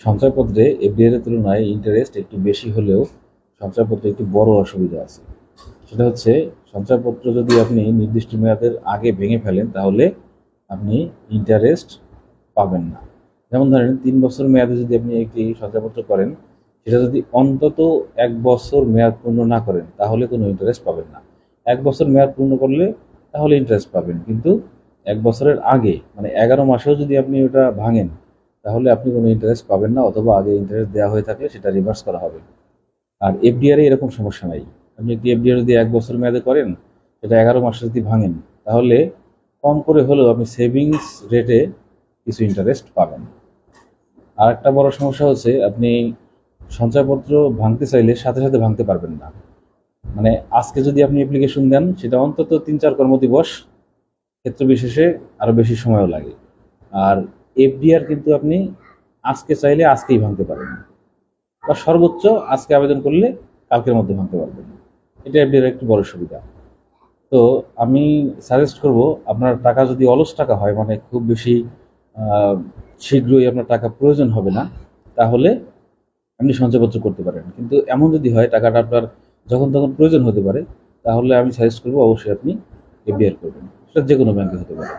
সঞ্চয়পত্রে FDR এর তুলনায় interest একটু বেশি হলেও সঞ্চয়পত্রে একটি বড় অসুবিধা আছে। সেটা হচ্ছে, সঞ্চয়পত্র যদি আপনি নির্দিষ্ট মেয়াদের আগে ভেঙে ফেলেন, তাহলে আপনি ইন্টারেস্ট পাবেন না। যেমন ধরেন, তিন বছর মেয়াদে যদি আপনি একটি সঞ্চয়পত্র করেন, সেটা যদি অন্তত এক বছর মেয়াদ পূর্ণ না করেন, তাহলে কোনো ইন্টারেস্ট পাবেন না। এক বছর মেয়াদ পূর্ণ করলে তাহলে ইন্টারেস্ট পাবেন, কিন্তু এক বছরের আগে মানে এগারো মাসেও যদি আপনি ওটা ভাঙেন তাহলে আপনি কোনো ইন্টারেস্ট পাবেন না, অথবা আগে ইন্টারেস্ট দেওয়া হয়ে থাকলে সেটা রিভার্স করা হবে। আর এফডিআর এরকম সমস্যা নাই। আপনি একটি এফডিআর যদি এক বছর মেয়াদে করেন, সেটা এগারো মাসে যদি ভাঙেন, তাহলে কম করে হলেও আপনি সেভিংস রেটে কিছু ইন্টারেস্ট পাবেন। আর একটা বড় সমস্যা হচ্ছে, আপনি সঞ্চয়পত্র ভাঙতে চাইলে সাথে সাথে ভাঙতে পারবেন না। মানে আজকে যদি আপনি অ্যাপ্লিকেশন দেন, সেটা অন্তত তিন চার কর্মদিবস ক্ষেত্র বিশেষে আরও বেশি সময়ও লাগে। আর এফডিআর কিন্তু আপনি আজকে চাইলে আজকেই ভাঙতে পারেন বা সর্বোচ্চ আজকে আবেদন করলে কালকের মধ্যে ভাঙতে পারবেন। এটা এফডিআর একটি বড় সুবিধা। তো আমি সাজেস্ট করব, আপনার টাকা যদি অলস টাকা হয় মানে খুব বেশি শীঘ্রই আপনার টাকা প্রয়োজন হবে না, তাহলে আপনি সঞ্চয়পত্র করতে পারেন। কিন্তু এমন যদি হয়, টাকাটা আপনার যখন তখন প্রয়োজন হতে পারে, তাহলে আমি সাজেস্ট করব অবশ্যই আপনি এফডিআর করবেন। সেটা যে কোনো ব্যাংকে হতে পারে।